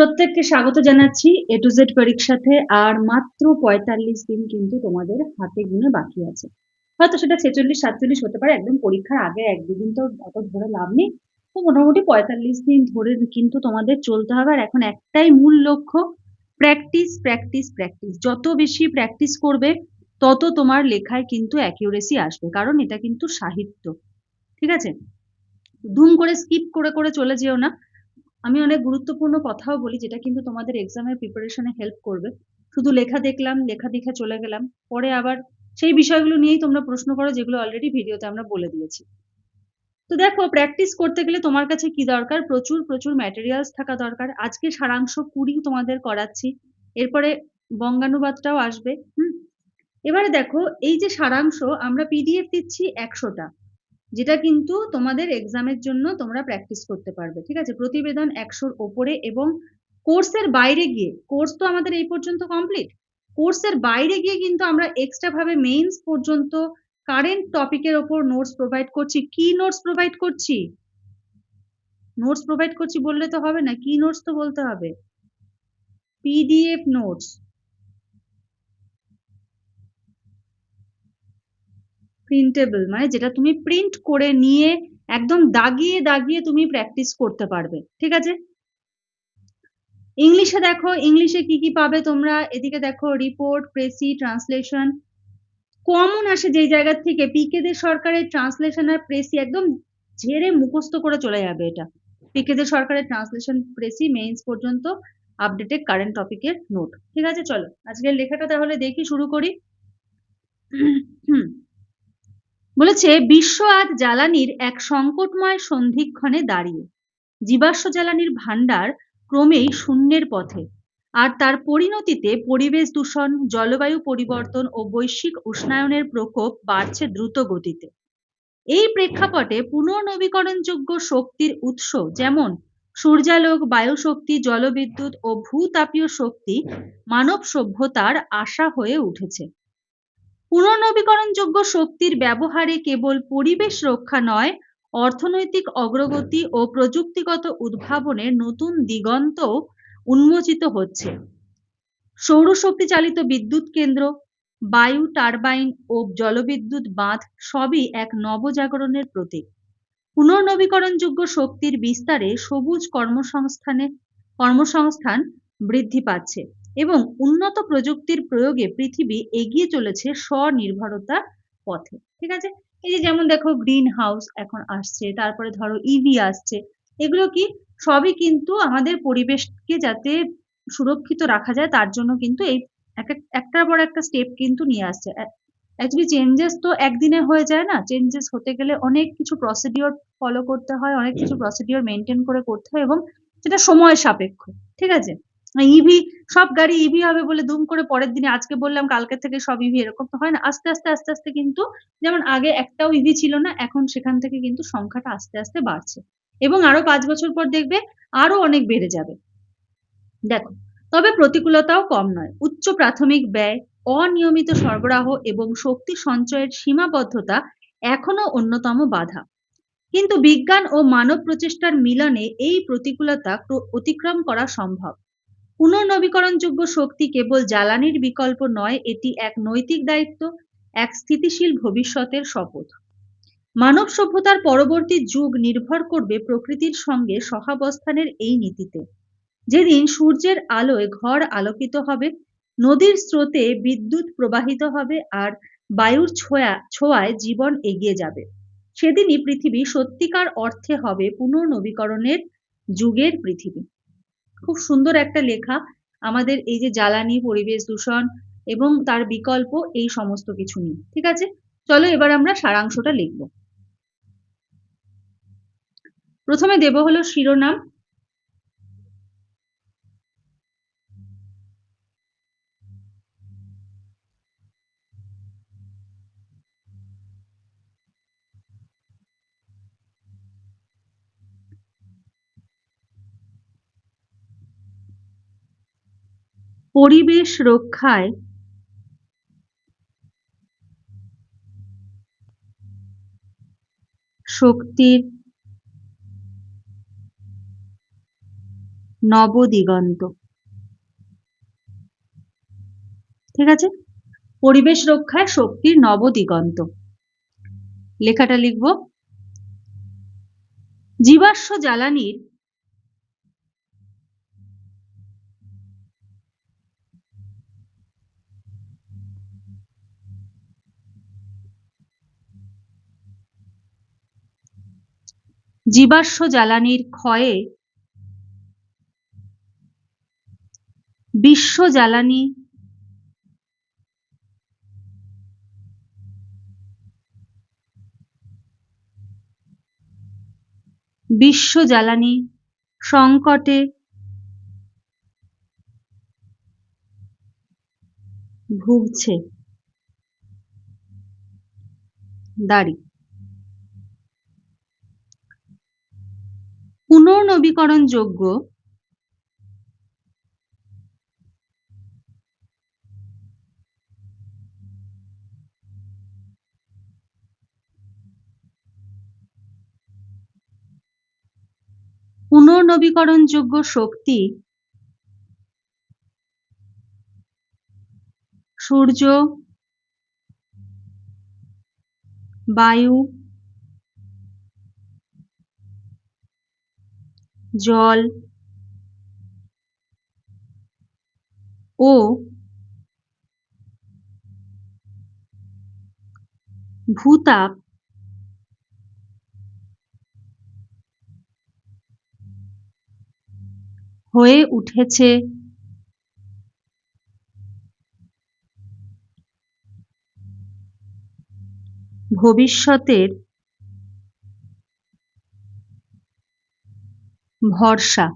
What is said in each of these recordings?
প্রত্যেককে স্বাগত জানাচ্ছি এ টু জেড পরীক্ষাতে আর মাত্র পঁয়তাল্লিশ দিন কিন্তু তোমাদের হাতে গুনে বাকি আছে। হয়তো সেটা ছেচল্লিশ, সাতচল্লিশ হতে পারে, একদম পরীক্ষার আগে এক দুদিন তো অত ধরে লাভ নেই। তো মোটামুটি পঁয়তাল্লিশ দিন ধরে কিন্তু তোমাদের চলতে হবে, আর এখন একটাই মূল লক্ষ্য প্র্যাকটিস প্র্যাকটিস প্র্যাকটিস যত বেশি প্র্যাকটিস করবে, তত তোমার লেখায় কিন্তু অ্যাকিউরেসি আসবে, কারণ এটা কিন্তু সাহিত্য। ঠিক আছে? ধুম করে স্কিপ করে করে চলে যেও না। আমি অনেক গুরুত্বপূর্ণ কথাও বলি, যেটা কিন্তু তোমাদের এক্সামের প্রিপারেশনে হেল্প করবে। শুধু লেখা দেখলাম, লেখা দেখে চলে গেলাম, পরে আবার সেই বিষয়গুলো নিয়েই তোমরা প্রশ্ন করো, যেগুলো অলরেডি ভিডিওতে আমরা বলে দিয়েছি। তো দেখো প্র্যাকটিস করতে গেলে তোমার কাছে কি দরকার? প্রচুর প্রচুর ম্যাটেরিয়ালস থাকা দরকার। আজকে সারাংশ কুড়ি তোমাদের করাচ্ছি। এরপরে বঙ্গানুবাদটাও আসবে, হুম? এবারে দেখো, এই যে সারাংশ, আমরা পিডিএফ দিচ্ছি একশোটা। যেটা কিন্তু তোমাদের এক্সামের জন্য তোমরা প্র্যাকটিস করতে পারবে, ঠিক আছে? প্রতিবেদন একশোর ওপরে এবং কোর্সের বাইরে গিয়ে কোর্স তো আমাদের এই পর্যন্ত কমপ্লিট কোর্সের বাইরে গিয়ে কিন্তু আমরা এক্সট্রা ভাবে মেইনস পর্যন্ত কারেন্ট টপিকের ওপর নোটস প্রোভাইড করছি। কি নোটস প্রোভাইড করছি? নোটস প্রোভাইড করছি বললে তো হবে না, কি নোটস তো বলতে হবে? পিডিএফ নোটস প্রিন্টেবল মানে যেটা তুমি প্রিন্ট করে নিয়ে একদম দাগিয়ে দাগিয়ে তুমি প্র্যাকটিস করতে পারবে, ঠিক আছে? ইংলিশে দেখো ইংলিশে কি কি পাবে তোমরা? এদিকে দেখো রিপোর্ট প্রেসি ট্রান্সলেশন কমন আসে যেই জায়গা থেকে পিকে দে সরকারের ট্রান্সলেশন আর প্রেসি একদম ঝেড়ে মুখস্থ করে চলে যাবে এটা। পিকে দে সরকারের ট্রান্সলেশন প্রেসি মেইনস পর্যন্ত আপডেটেড কারেন্ট টপিকের নোট ঠিক আছে? চলো, আজকের লেখাটা তাহলে দেখি, শুরু করি। হুম। বলেছে, বিশ্ব আজ জ্বালানির এক সংকটময় সন্ধিক্ষণে দাঁড়িয়ে। জীবাশ্ম জ্বালানির ভাণ্ডার ক্রমেই শূন্যের পথে। আর তার পরিণতিতে পরিবেশ দূষণ, জলবায়ু পরিবর্তন ও বৈশ্বিক উষ্ণায়নের প্রকোপ বাড়ছে দ্রুত গতিতে এই প্রেক্ষাপটে পুনর্নবীকরণযোগ্য শক্তির উৎস যেমন সূর্যালোক, বায়ুশক্তি, জলবিদ্যুৎ ও ভূতাপীয় শক্তি মানব সভ্যতার আশা হয়ে উঠেছে। পুনর্নবীকরণযোগ্য শক্তির ব্যবহারে কেবল পরিবেশ রক্ষা নয়, অর্থনৈতিক অগ্রগতি ও প্রযুক্তিগত উদ্ভাবনের নতুন দিগন্ত উন্মোচিত হচ্ছে। সৌরশক্তি চালিত বিদ্যুৎ কেন্দ্র, বায়ু টারবাইন ও জলবিদ্যুৎ বাঁধ সবই এক নবজাগরণের প্রতীক। পুনর্নবীকরণযোগ্য শক্তির বিস্তারে সবুজ কর্মসংস্থানে কর্মসংস্থান বৃদ্ধি পাচ্ছে। এবং উন্নত প্রযুক্তির প্রয়োগে পৃথিবী এগিয়ে চলেছে স্বনির্ভরতার পথে। ঠিক আছে? এই যে যেমন দেখো গ্রিন হাউস এখন আসছে, তারপরে ধরো ইভি আসছে, এগুলো কি সবই কিন্তু আমাদের পরিবেশকে যাতে সুরক্ষিত রাখা যায়, তার জন্য কিন্তু এই একটার পর একটা স্টেপ কিন্তু নিয়ে আসছে। অ্যাকচুয়ালি চেঞ্জেস তো একদিনে হয়ে যায় না চেঞ্জেস হতে গেলে অনেক কিছু প্রসিডিওর ফলো করতে হয়, অনেক কিছু প্রসিডিওর মেনটেন করে করতে হয় এবং সেটা সময় সাপেক্ষ। ঠিক আছে? ইভি, সব গাড়ি ইভি হবে বলে দুম করে পরের দিনে, আজকে বললাম, কালকে থেকে সব ইভি এরকম তো হয় না। আস্তে আস্তে আস্তে আস্তে কিন্তু, যেমন আগে একটাও ইভি ছিল না, এখন সেখান থেকে কিন্তু সংখ্যাটা আস্তে আস্তে বাড়ছে। এবং আরও পাঁচ বছর পর দেখবে, আরও অনেক বেড়ে যাবে। দেখো, তবে প্রতিকূলতাও কম নয়। উচ্চ প্রাথমিক ব্যয়, অনিয়মিত সরবরাহ এবং শক্তি সঞ্চয়ের সীমাবদ্ধতা এখনও অন্যতম বাধা। কিন্তু বিজ্ঞান ও মানব প্রচেষ্টার মিলনে এই প্রতিকূলতা অতিক্রম করা সম্ভব। পুনর্নবীকরণযোগ্য শক্তি কেবল জ্বালানির বিকল্প নয়, এটি এক নৈতিক দায়িত্ব, এক স্থিতিশীল ভবিষ্যতের শপথ। মানব সভ্যতার পরবর্তী যুগ নির্ভর করবে প্রকৃতির সঙ্গে সহাবস্থানের এই নীতিতে। যেদিন সূর্যের আলোয় ঘর আলোকিত হবে, নদীর স্রোতে বিদ্যুৎ প্রবাহিত হবে আর বায়ুর ছোঁয়া, ছোঁয়ায় জীবন এগিয়ে যাবে। সেদিনই পৃথিবী সত্যিকার অর্থে হবে পুনর্নবীকরণের যুগের পৃথিবী। খুব সুন্দর একটা লেখা। আমাদের এই যে জ্বালানি, পরিবেশ দূষণ এবং তার বিকল্প এই সমস্ত কিছু নিয়ে, ঠিক আছে? চলো এবার আমরা সারাংশটা লিখব। প্রথমে দেব হলো শিরোনাম। পরিবেশ রক্ষায় শক্তির নবদিগন্ত। ঠিক আছে? পরিবেশ রক্ষায় শক্তির নবদিগন্ত। লেখাটা লিখব। জীবাশ্ম জ্বালানির জীবাশ্ম জ্বালানির ক্ষয়ে বিশ্ব জ্বালানি বিশ্ব জ্বালানি সংকটে ভুগছে। দাড়ি। পুনর্নবীকরণযোগ্য পুনর্নবীকরণযোগ্য শক্তি সূর্য বায়ু জল ও ভূতাপ হয়ে উঠেছে। ভবিষ্যতের ভরসা।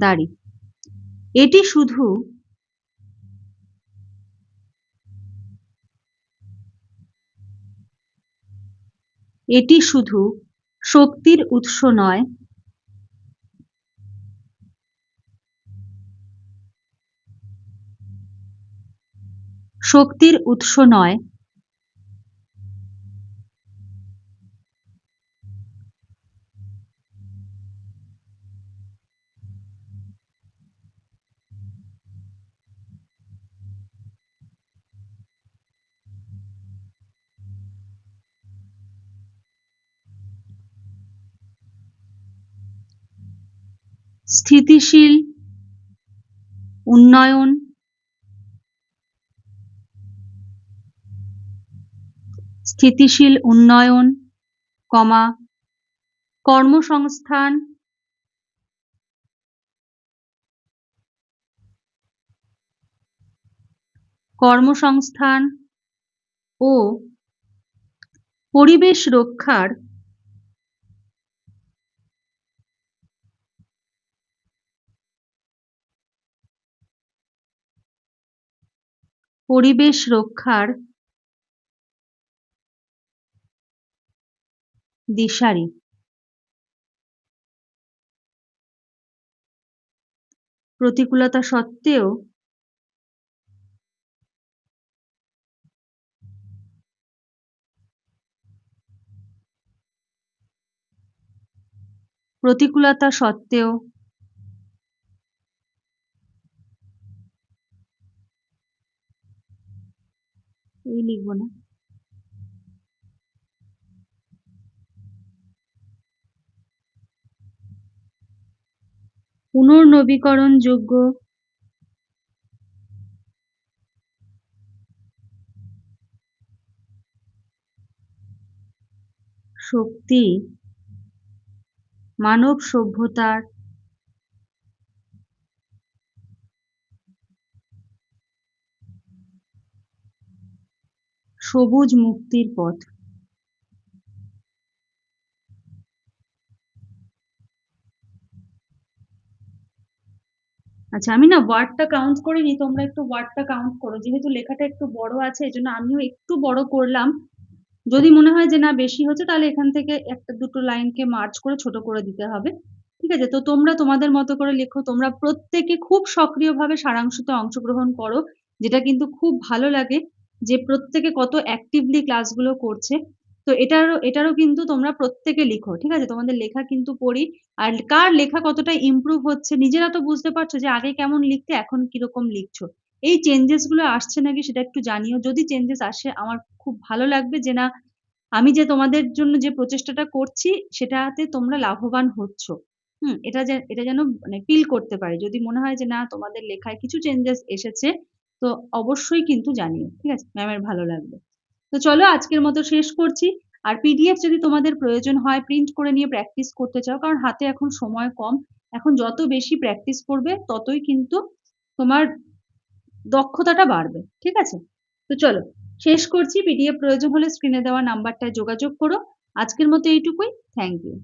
দাড়ি। এটি শুধু এটি শুধু শক্তির উৎস নয় শক্তির উৎস নয় স্থিতিশীল উন্নয়ন স্থিতিশীল উন্নয়ন কমা কর্মসংস্থান কর্মসংস্থান ও পরিবেশ রক্ষার পরিবেশ রক্ষার দিশারি। প্রতিকূলতা সত্ত্বেও প্রতিকূলতা সত্ত্বেও লিখব না। পুনর্নবীকরণযোগ্য শক্তি মানব সভ্যতার সবুজ মুক্তির পথ। আচ্ছা আমি না ওয়ার্ডটা কাউন্ট করিনি, তোমরা একটু ওয়ার্ডটা কাউন্ট করো। যেহেতু লেখাটা একটু বড় আছে, এজন্য আমিও একটু বড় করলাম। যদি মনে হয় যে না, বেশি হচ্ছে, তাহলে এখান থেকে একটা দুটো লাইনকে মার্চ করে ছোট করে দিতে হবে। ঠিক আছে? তো তোমরা তোমাদের মতো করে লেখো। তোমরা প্রত্যেকে খুব সক্রিয়ভাবে সারাংশতে অংশগ্রহণ করো, যেটা কিন্তু খুব ভালো লাগে। যে প্রত্যেকে কত অ্যাক্টিভলি ক্লাসগুলো করছে, তো এটারও এটারও কিন্তু তোমরা প্রত্যেকে লিখো, ঠিক আছে? তোমাদের লেখা কিন্তু পড়ি, আর কার লেখা কতটা ইমপ্রুভ হচ্ছে নিজেরা তো বুঝতে পারছ যে আগে কেমন লিখতে, এখন কীরকম লিখছো। এই চেঞ্জেসগুলো আসছে নাকি সেটা একটু জানিও। যদি চেঞ্জেস আসে, আমার খুব ভালো লাগবে যে না, আমি যে তোমাদের জন্য যে প্রচেষ্টাটা করছি, সেটাতে তোমরা লাভবান হচ্ছ। হুম, এটা এটা যেন মানে ফিল করতে পারি। যদি মনে হয় যে না, তোমাদের লেখায় কিছু চেঞ্জেস এসেছে তো অবশ্যই কিন্তু জানিও, ঠিক আছে? ম্যামের ভালো লাগবে। তো চলো আজকের মতো শেষ করছি। আর পিডিএফ যদি তোমাদের প্রয়োজন হয় প্রিন্ট করে নিয়ে প্র্যাকটিস করতে চাও, কারণ হাতে এখন সময় কম। এখন যত বেশি প্র্যাকটিস করবে, ততই কিন্তু তোমার দক্ষতাটা বাড়বে, ঠিক আছে? তো চলো, শেষ করছি। পিডিএফ প্রয়োজন হলে স্ক্রিনে দেওয়া নাম্বারটায় যোগাযোগ করো। আজকের মতো এইটুকুই। Thank you